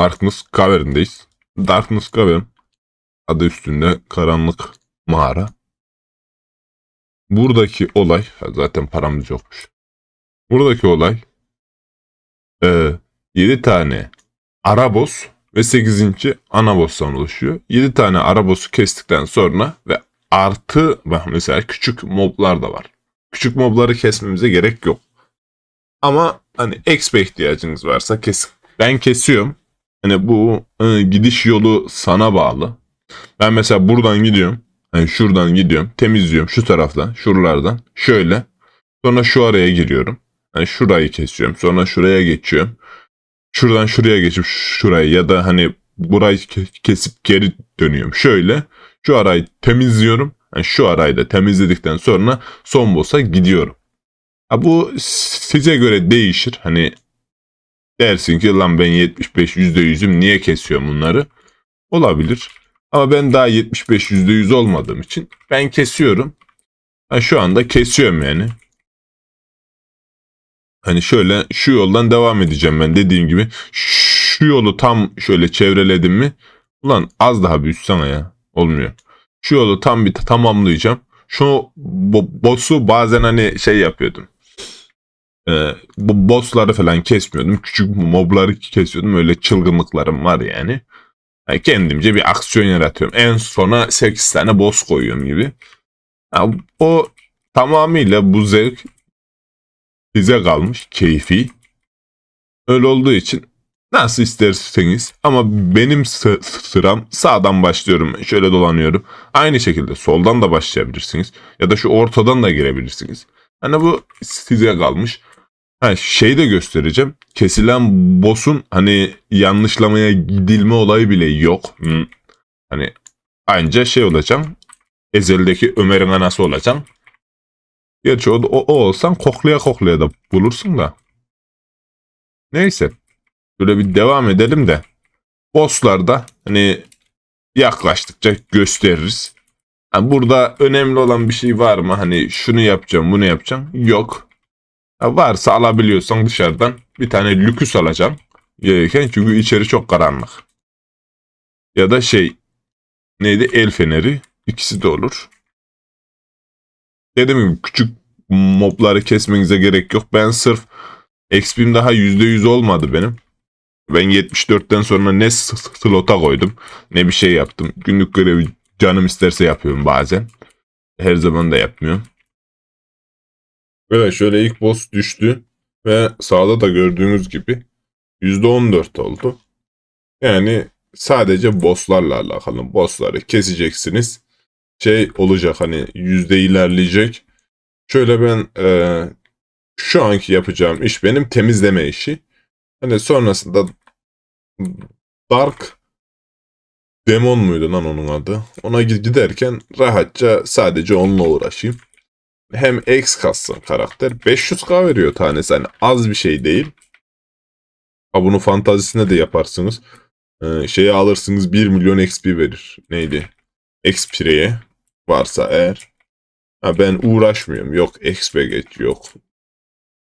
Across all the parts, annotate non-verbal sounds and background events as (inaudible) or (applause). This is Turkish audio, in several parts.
Darkness Cavern'deyiz. Darkness Cavern adı üstünde karanlık mağara. Buradaki olay zaten paramız yokmuş. Buradaki olay e, 7 tane ara boss ve 8. ana boss'tan oluşuyor. 7 tane ara boss'u kestikten sonra ve artı mesela küçük moblar da var. Küçük mobları kesmemize gerek yok. Ama hani XP ihtiyacınız varsa kesin. Ben kesiyorum. Hani bu e, gidiş yolu sana bağlı. Ben mesela buradan gidiyorum. Hani şuradan gidiyorum. Temizliyorum şu taraftan, şuralardan. Şöyle. Sonra şu araya giriyorum. Hani şurayı kesiyorum. Sonra şuraya geçiyorum. Şuradan şuraya geçip şurayı ya da hani burayı ke- kesip geri dönüyorum. Şöyle. Şu arayı temizliyorum. Yani şu arayı da temizledikten sonra son boss'a gidiyorum. Ha bu size göre değişir. Hani dersin ki lan ben 75 %100'üm niye kesiyorum bunları? Olabilir. Ama ben daha 75 %100 olmadığım için ben kesiyorum. Ha şu anda kesiyorum yani. Hani şöyle şu yoldan devam edeceğim ben dediğim gibi. Şu yolu tam şöyle çevreledim mi? Ulan az daha büyütsene ya. Olmuyor. Şu yolu tam bir tamamlayacağım. Şu bo- boss'u bazen hani şey yapıyordum. Ee, bu boss'ları falan kesmiyordum. Küçük mobları kesiyordum. Öyle çılgınlıklarım var yani. Yani kendimce bir aksiyon yaratıyorum. En sona 8 tane boss koyuyorum gibi. Ya o tamamıyla bu zevk size kalmış. Keyfi. Öyle olduğu için nasıl isterseniz ama benim sı- sıram sağdan başlıyorum. Şöyle dolanıyorum. Aynı şekilde soldan da başlayabilirsiniz. Ya da şu ortadan da girebilirsiniz. Hani bu size kalmış. Ha şey de göstereceğim. Kesilen boss'un hani yanlışlamaya gidilme olayı bile yok. Hmm. Hani anca şey olacağım. Ezel'deki Ömer'in anası olacağım. Gerçi o, o, o olsan koklaya koklaya da bulursun da. Neyse. Böyle bir devam edelim de. Boss'larda hani yaklaştıkça gösteririz. Ha, burada önemli olan bir şey var mı? Hani şunu yapacağım, bunu yapacağım. Yok. Varsa alabiliyorsan dışarıdan bir tane lüküs alacağım. Gereken çünkü içeri çok karanlık. Ya da şey neydi el feneri ikisi de olur. Dediğim gibi küçük mobları kesmenize gerek yok. Ben sırf XP'm daha %100 olmadı benim. Ben 74'ten sonra ne slota koydum ne bir şey yaptım. Günlük görevi canım isterse yapıyorum bazen. Her zaman da yapmıyorum. Böyle şöyle ilk boss düştü ve sağda da gördüğünüz gibi %14 oldu. Yani sadece bosslarla alakalı. Bossları keseceksiniz. Şey olacak hani yüzde ilerleyecek. Şöyle ben eee, şu anki yapacağım iş benim temizleme işi. Hani sonrasında Dark Demon muydu lan onun adı? Ona gid- giderken rahatça sadece onunla uğraşayım. Hem X kassın karakter. 500k veriyor tanesi. Hani az bir şey değil. Ha bunu fantazisine de yaparsınız. Ee, şeyi alırsınız 1 milyon XP verir. Neydi? Xpire'ye varsa eğer. Ha ben uğraşmıyorum. Yok XP geç yok.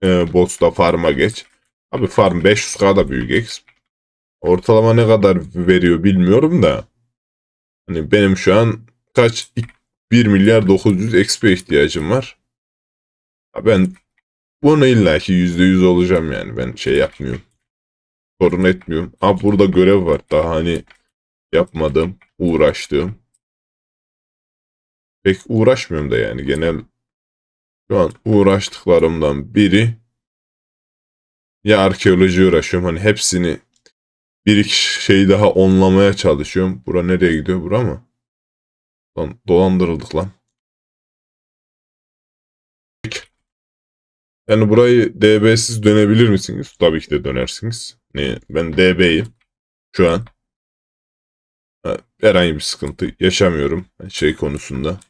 Ee, boss'la farm'a geç. Abi farm 500k da büyük XP. Ortalama ne kadar veriyor bilmiyorum da. Hani benim şu an kaç 1 milyar 900 XP ihtiyacım var. Ha Ben bunu illaki %100 olacağım yani. Ben şey yapmıyorum. Sorun etmiyorum. Ama burada görev var. Daha hani yapmadığım, uğraştığım. Pek uğraşmıyorum da yani. Genel şu an uğraştıklarımdan biri ya arkeoloji uğraşıyorum. Hani hepsini bir iki şey daha onlamaya çalışıyorum. Bura nereye gidiyor? Bura mı? Lan dolandırıldık lan. Yani burayı DB'siz dönebilir misiniz? Tabii ki de dönersiniz. Ne? Ben DB'yim. Şu an. Ha, herhangi bir sıkıntı yaşamıyorum. Şey konusunda.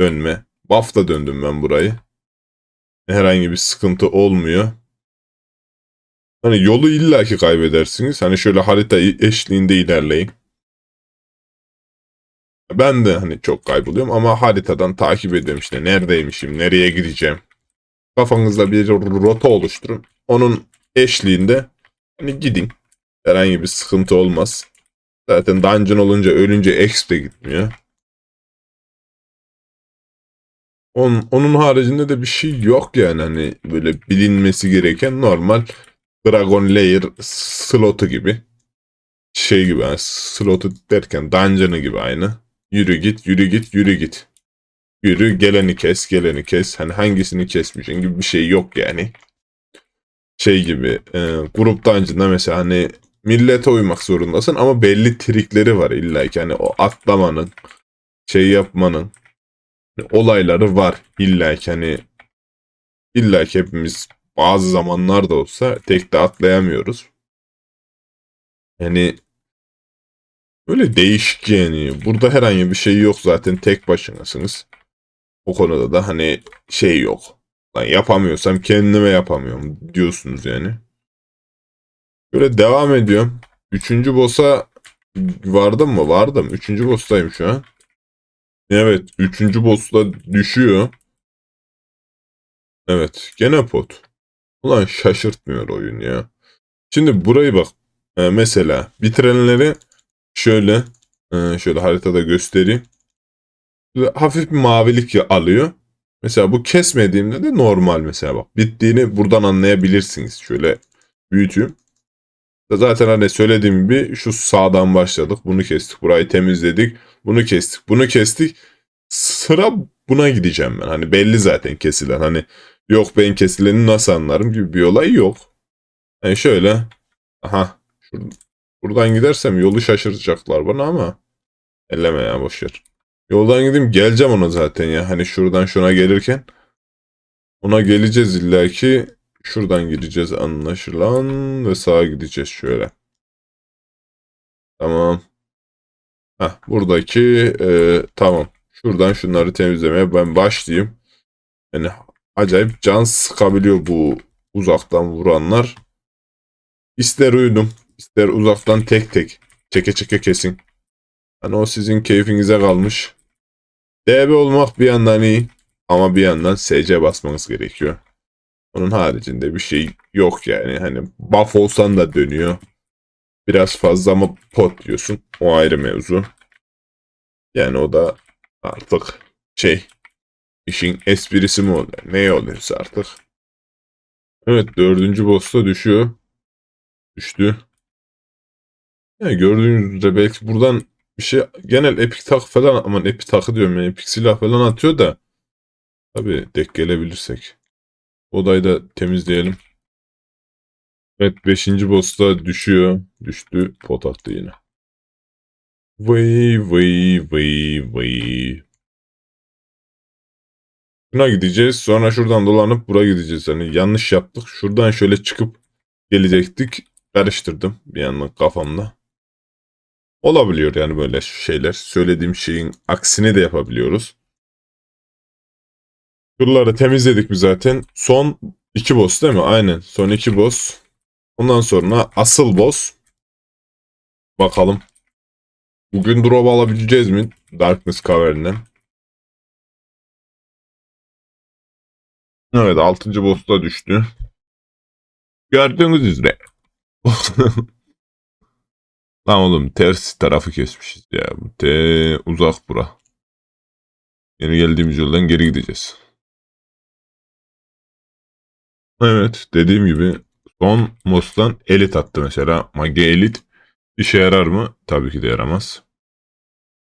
Dönme. Buff'ta döndüm ben burayı. Herhangi bir sıkıntı olmuyor. Hani yolu illaki kaybedersiniz. Hani şöyle harita eşliğinde ilerleyin. Ben de hani çok kayboluyorum ama haritadan takip ediyorum işte neredeymişim, nereye gideceğim. Kafanızda bir rota oluşturun. Onun eşliğinde hani gidin. Herhangi bir sıkıntı olmaz. Zaten dungeon olunca ölünce exp de gitmiyor. Onun, onun haricinde de bir şey yok yani hani böyle bilinmesi gereken normal Dragon Lair slotu gibi. Şey gibi yani slotu derken dungeon'ı gibi aynı. Yürü git, yürü git, yürü git. Yürü geleni kes, geleni kes. Hani hangisini kesmişsin gibi bir şey yok yani. Şey gibi e, grup dungeon'da mesela hani millete uymak zorundasın ama belli trikleri var illa ki hani o atlamanın, şey yapmanın olayları var illa ki hani illa ki hepimiz bazı zamanlarda olsa tek de atlayamıyoruz. Yani öyle değişik yani. Burada herhangi bir şey yok zaten tek başınasınız. O konuda da hani şey yok. Lan yapamıyorsam kendime yapamıyorum diyorsunuz yani. Böyle devam ediyorum. Üçüncü boss'a vardım mı? Vardım. Üçüncü boss'tayım şu an. Evet. Üçüncü boss'ta düşüyor. Evet. Gene pot. Ulan şaşırtmıyor oyun ya. Şimdi burayı bak. Ee, mesela bitirenleri şöyle e, şöyle haritada göstereyim. Hafif bir mavilik alıyor. Mesela bu kesmediğimde de normal mesela bak. Bittiğini buradan anlayabilirsiniz. Şöyle büyüteyim. Zaten hani söylediğim gibi şu sağdan başladık. Bunu kestik. Burayı temizledik. Bunu kestik. Bunu kestik. Sıra buna gideceğim ben. Hani belli zaten kesilen. Hani yok ben kesileni nasıl anlarım gibi bir olay yok. Yani şöyle. Aha. Şuradan, buradan gidersem yolu şaşıracaklar bana ama. Elleme ya boşver. Yoldan gideyim geleceğim ona zaten ya. Hani şuradan şuna gelirken. Ona geleceğiz illaki. Şuradan gideceğiz anlaşılan ve sağa gideceğiz şöyle. Tamam. Heh, buradaki e, tamam. Şuradan şunları temizlemeye ben başlayayım. Yani acayip can sıkabiliyor bu uzaktan vuranlar. İster uyudum, ister uzaktan tek tek çeke çeke kesin. Hani o sizin keyfinize kalmış. DB olmak bir yandan iyi ama bir yandan SC basmanız gerekiyor. Onun haricinde bir şey yok yani. Hani buff olsan da dönüyor. Biraz fazla ama pot diyorsun. O ayrı mevzu. Yani o da artık şey işin esprisi mi oluyor? Ne oluyorsa artık. Evet dördüncü boss'ta düşüyor. Düştü. Yani gördüğünüz üzere belki buradan bir şey genel epic tak falan aman epic takı diyorum yani epic silah falan atıyor da tabi dek gelebilirsek. Odayı da temizleyelim. Evet 5. boss'ta düşüyor. Düştü pot attı yine. Vay vay vay vay. Şuna gideceğiz. Sonra şuradan dolanıp buraya gideceğiz. Hani yanlış yaptık. Şuradan şöyle çıkıp gelecektik. Karıştırdım bir yandan kafamda. Olabiliyor yani böyle şeyler. Söylediğim şeyin aksini de yapabiliyoruz. Şuraları temizledik biz zaten. Son iki boss değil mi? Aynen. Son iki boss. Ondan sonra asıl boss. Bakalım. Bugün drop alabileceğiz mi? Darkness Cavern'den. Evet 6. boss da düştü. Gördüğünüz üzere. (laughs) Lan oğlum ters tarafı kesmişiz ya. Te uzak bura. Yeni geldiğimiz yoldan geri gideceğiz. Evet dediğim gibi son Mos'tan elit attı mesela. Mage elit işe yarar mı? Tabii ki de yaramaz.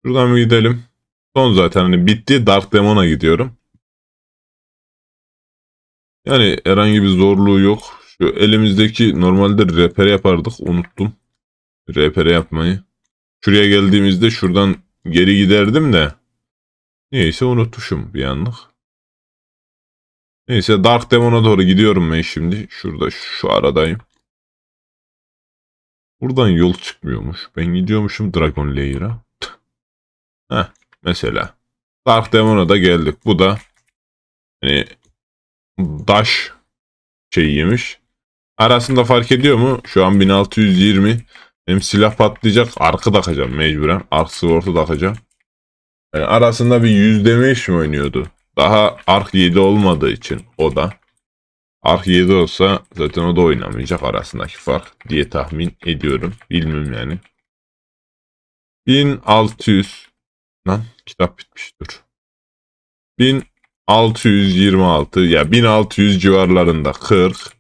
Şuradan bir gidelim. Son zaten hani bitti. Dark Demon'a gidiyorum. Yani herhangi bir zorluğu yok. Şu elimizdeki normalde repere yapardık. Unuttum. Repere yapmayı. Şuraya geldiğimizde şuradan geri giderdim de. Neyse unutmuşum bir anlık. Neyse Dark Demon'a doğru gidiyorum ben şimdi. Şurada şu aradayım. Buradan yol çıkmıyormuş. Ben gidiyormuşum Dragon Lair'a. Heh mesela. Dark Demon'a da geldik. Bu da hani Dash şeyiymiş. Arasında fark ediyor mu? Şu an 1620. Benim silah patlayacak. Arkı takacağım mecburen. Ark sword'u takacağım. Yani arasında bir yüzde mi oynuyordu? Daha Ark 7 olmadığı için o da. Ark 7 olsa zaten o da oynamayacak arasındaki fark diye tahmin ediyorum. Bilmiyorum yani. 1600 lan kitap bitmiş dur. 1626 ya 1600 civarlarında 40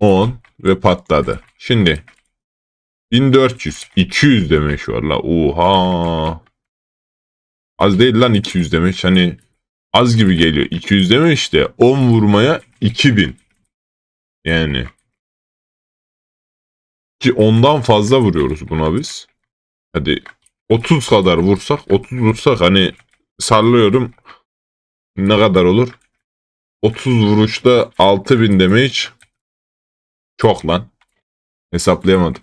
10 ve patladı. Şimdi 1400 200 demek var la. Oha. Az değil lan 200 demek. Hani az gibi geliyor. 200 demek işte 10 vurmaya 2000. Yani ki ondan fazla vuruyoruz buna biz. Hadi 30 kadar vursak 30 vursak hani sallıyorum ne kadar olur? 30 vuruşta 6000 damage çok lan. Hesaplayamadım.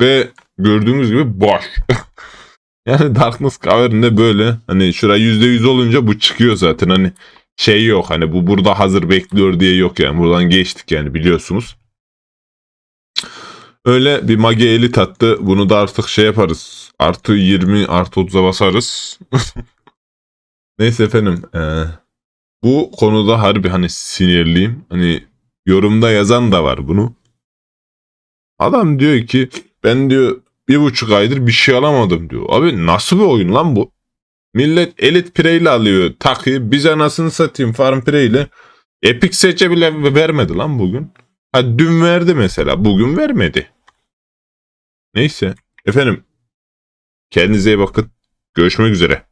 Ve gördüğünüz gibi boş. (laughs) yani Darkness Cavern'de böyle hani şuraya %100 olunca bu çıkıyor zaten hani şey yok hani bu burada hazır bekliyor diye yok yani buradan geçtik yani biliyorsunuz. Öyle bir mage eli tattı. Bunu da artık şey yaparız. Artı 20 artı 30'a basarız. (laughs) Neyse efendim. eee, bu konuda harbi hani sinirliyim. Hani yorumda yazan da var bunu. Adam diyor ki ben diyor bir buçuk aydır bir şey alamadım diyor. Abi nasıl bir oyun lan bu? Millet Elite Preyle alıyor takıyı. Biz anasını satayım Farm Preyle. Epic seçe bile vermedi lan bugün. Ha dün verdi mesela. Bugün vermedi. Neyse. Efendim. Kendinize iyi bakın. Görüşmek üzere.